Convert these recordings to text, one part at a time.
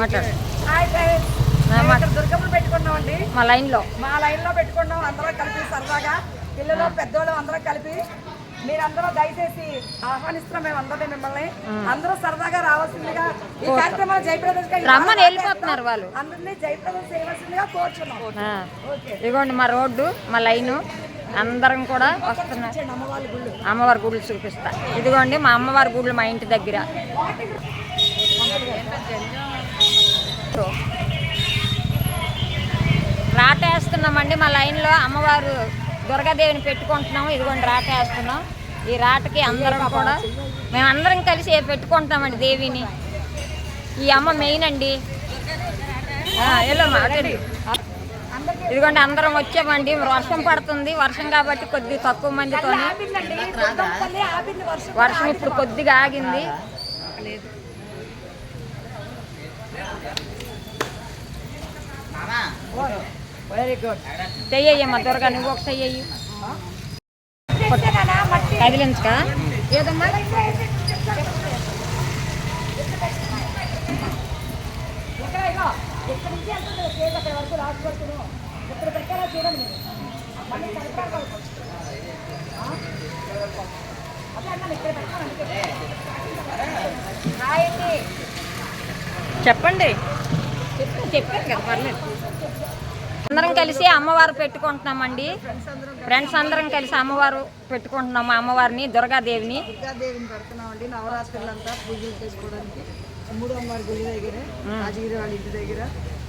మాట్లాడు. దుర్గమ్మను పెట్టుకున్నామండి. మా లైన్లో. మా లైన్లో పెట్టుకున్నాం అందరం కలిపి సరదాగా. పిల్లలు పెద్దోళ్ళు అందరం కలిపి మీరందరూ దయచేసి ఆహ్వానిస్తున్నాం మేము అందరినీ మిమ్మల్ని. అందరూ సరదాగా రావాల్సిందిగా ఈ కార్యక్రమాలు జయప్రదం రమ్మని వెళ్ళిపోతున్నారు వాళ్ళు. అందరినీ జయప్రదం చేయవలసిందిగా కోరుచున్నాం. ఇదిగోండి మా రోడ్డు మా లైను. అందరం కూడా వస్తున్నారు అమ్మవారి గుళ్ళు. చూపిస్తా. ఇదిగోండి మా అమ్మవారి గుళ్ళు మా ఇంటి దగ్గర. రాట వేస్తున్నామండి మా లైన్లో అమ్మవారు దుర్గాదేవిని పెట్టుకుంటున్నాము. ఇదిగోండి రాట వేస్తున్నాం ఈ రాటకి అందరం కూడా మేము అందరం కలిసి పెట్టుకుంటామండి దేవిని? ఈ అమ్మ మెయిన్ అండి. ఇదిగోండి అందరం వచ్చామండి. వర్షం పడుతుంది. వర్షం కాబట్టి కొద్ది తక్కువ మందితో వర్షం ఇప్పుడు కొద్దిగా ఆగింది. వెరీ గుడ్ చెయ్యమ్మా త్వరగా నువ్వు ఒక చెయ్యి ఏదమ్మా? నుంచి స్టేజ్ అక్కడ వరకు లాస్ట్ వరకు ఇక్కడ పెట్టారా చూడండి మళ్ళీ అదే అన్నాను ఇక్కడ పెట్టాను చెప్పండి. చెప్పాను చెప్పాను కదా పర్లేదు. అందరం కలిసి అమ్మవారు పెట్టుకుంటున్నామండి. ఫ్రెండ్స్ అందరం కలిసి అమ్మవారు పెట్టుకుంటున్నాము అమ్మవారిని దుర్గాదేవిని. దుర్గాదేవిని పెడుతున్నామండి. నవరాత్రులంతా పూజలు చేసుకోవడానికి. మూడు అమ్మవారి గుడి దగ్గర రాజగిరి వాళ్ళ ఇంటి దగ్గర.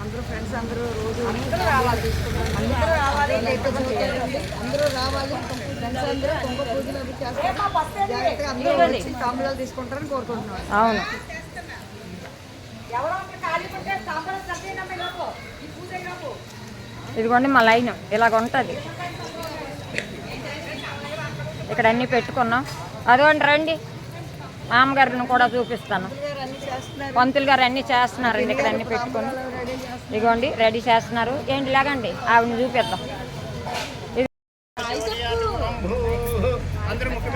అందరూ ఫ్రెండ్స్ అందరూ రోజు అందరూ రావాలి. అందరూ రావాలి అందరూ రావాలి. ఫ్రెండ్స్ అందరూ కుంభ పూజలు అవి చేస్తారు. జాగ్రత్తగా అందరూ వచ్చి తాంబూలాలు తీసుకుంటారని కోరుకుంటున్నాను అవును. ఎవరో ఖాళీ సర్దేనమ్మ లోపు ఈ పూజ లోపు ఇదిగోండి మా లైన్ ఇలాగ ఉంటుంది. ఇక్కడ అన్నీ పెట్టుకున్నాం. అదిగోండి రండి. మామగారిని కూడా చూపిస్తాను. పంతులు గారు అన్నీ చేస్తున్నారండి ఇక్కడ అన్నీ పెట్టుకొని. ఇదిగోండి రెడీ చేస్తున్నారు. ఏంటి లేకండి ఆవిడని చూపిద్దాం. ఇది అందరూ ముఖ్య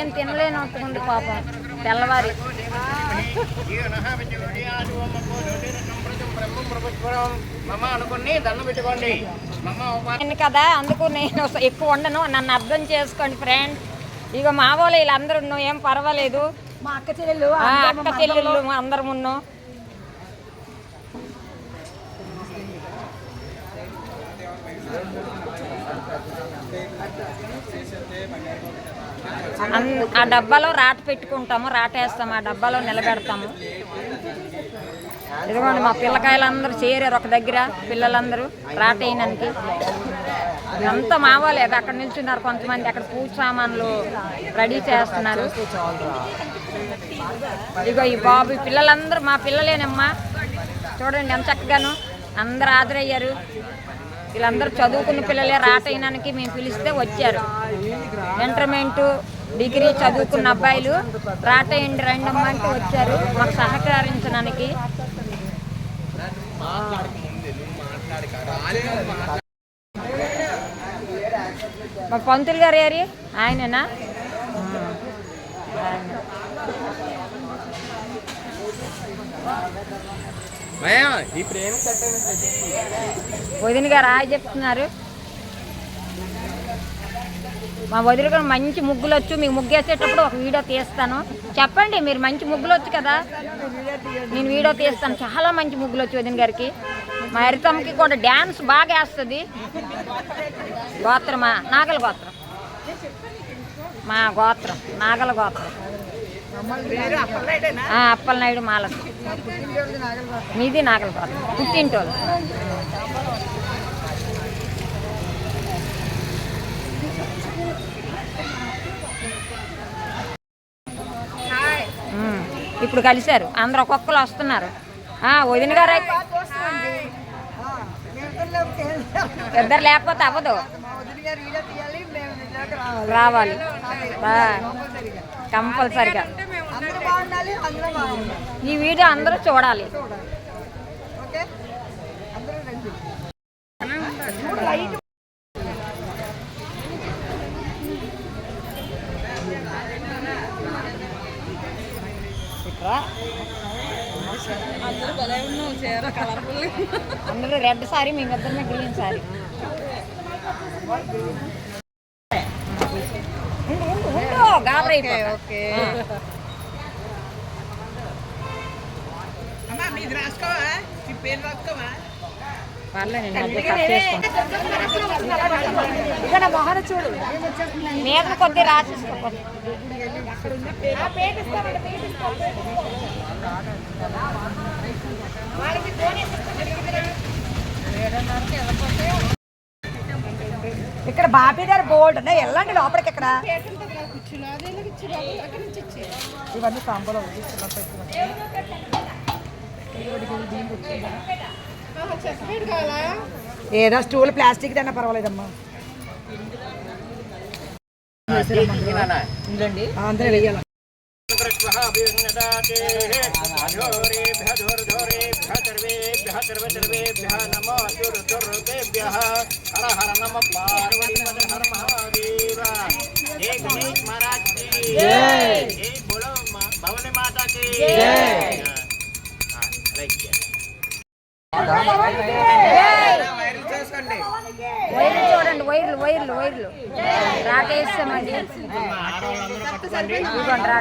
ఏం వేరేసుకోండి పాపం. తెల్లవారి. మమ్మ అనుకుని దండం పెట్టుకోండి మమ్మ నేను కదా అందుకు నేను ఎక్కువ ఉండను. నన్ను అర్థం చేసుకోండి ఫ్రెండ్ ఇక మా వాళ్ళు వీళ్ళందరూ ఏం పర్వాలేదు. మా అక్క చెల్లెలు ఆ, అక్క చెల్లెళ్ళు అందరం ఉన్నాం. ఆ డబ్బాలో రాట పెట్టుకుంటాము రాట వేస్తాము ఆ డబ్బాలో నిలబెడతాము. ఇదిగోండి మా పిల్లకాయలందరూ చేరారు ఒక దగ్గర పిల్లలందరూ రాట వేయడానికి. అంతా మావాలే అక్కడ నిల్చున్నారు కొంతమంది అక్కడ పూజ సామాన్లు రెడీ చేస్తున్నారు. ఇదిగో ఈ బాబు పిల్లలందరూ మా పిల్లలేనమ్మా. చూడండి ఎంత చక్కగాను అందరూ హాజరయ్యారు. వీళ్ళందరూ చదువుకున్న పిల్లలే రాటైనానికి మేము పిలిస్తే వచ్చారు. ఇంటర్మీడియట్ డిగ్రీ చదువుకున్న అబ్బాయిలు రాటయ్యండి రండమ్మా అంటే వచ్చారు. మాకు సహకరించడానికి. మా పంతులు గారు ఏరి ఆయనేనా? ఆయన. వదిన గారు ఆయ చెప్తున్నారు. మా వదిలి గారు మంచి ముగ్గులు వచ్చు మీకు ముగ్గేసేటప్పుడు ఒక వీడియో తీస్తాను. చెప్పండి మీరు మంచి ముగ్గులు వచ్చు కదా? నేను వీడియో తీస్తాను. చాలా మంచి ముగ్గులు వచ్చు వదిన గారికి. మా హరితమ్మకి కూడా డ్యాన్స్ బాగా వేస్తుంది. గోత్రమా? నాగల గోత్రం. మా గోత్రం నాగల గోత్రం. అప్పలనాయుడు మాల. మీది నాగల గోత్రం. పుట్టింటోళ్ళు. ఇప్పుడు కలిశారు. అందరు ఒక్కొక్కరు వస్తున్నారు. ఆ, వదిన గారు ఇద్దరు లేకపోతే అవ్వదు. రావాలి. కంపల్సరిగా. ఈ వీడియో అందరూ చూడాలి. లైట్ అందరూ రెడ్ సారీ మేమిద్దరమే గ్రీన్ సారీ. ఓకే అమ్మా మీది రాసుకోవా? మీ పేరు రాసుకోవా? ఇక్కడ మొహన చూడు. మీద కొద్ది రాసేసుకో. ఇక్కడ బాపీ గారు బోర్డు ఉన్నాయి. వెళ్ళండి లోపలికి ఇక్కడ. ఇవన్నీ సాంబాలో ఏదో స్టూల్ ప్లాస్టిక్ దన్నా పర్వాలేదమ్మా. అందరూ వెయ్యాలి. హర నమ పార్వతీ పద హర మహాదేవ జై గణేష్ మహారాజ్కి జై జై బోలో మా- భవానీ మాతా కి జై వైరల్ చేసుకోండి వైర్లు చూడండి వైర్లు వైర్లు వైర్లు. రాటేస్తామండి ఆడవాళ్ళందరూ పట్టుకోండి ఇదిగోండి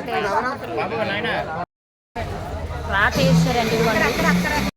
ఇదిగోండి.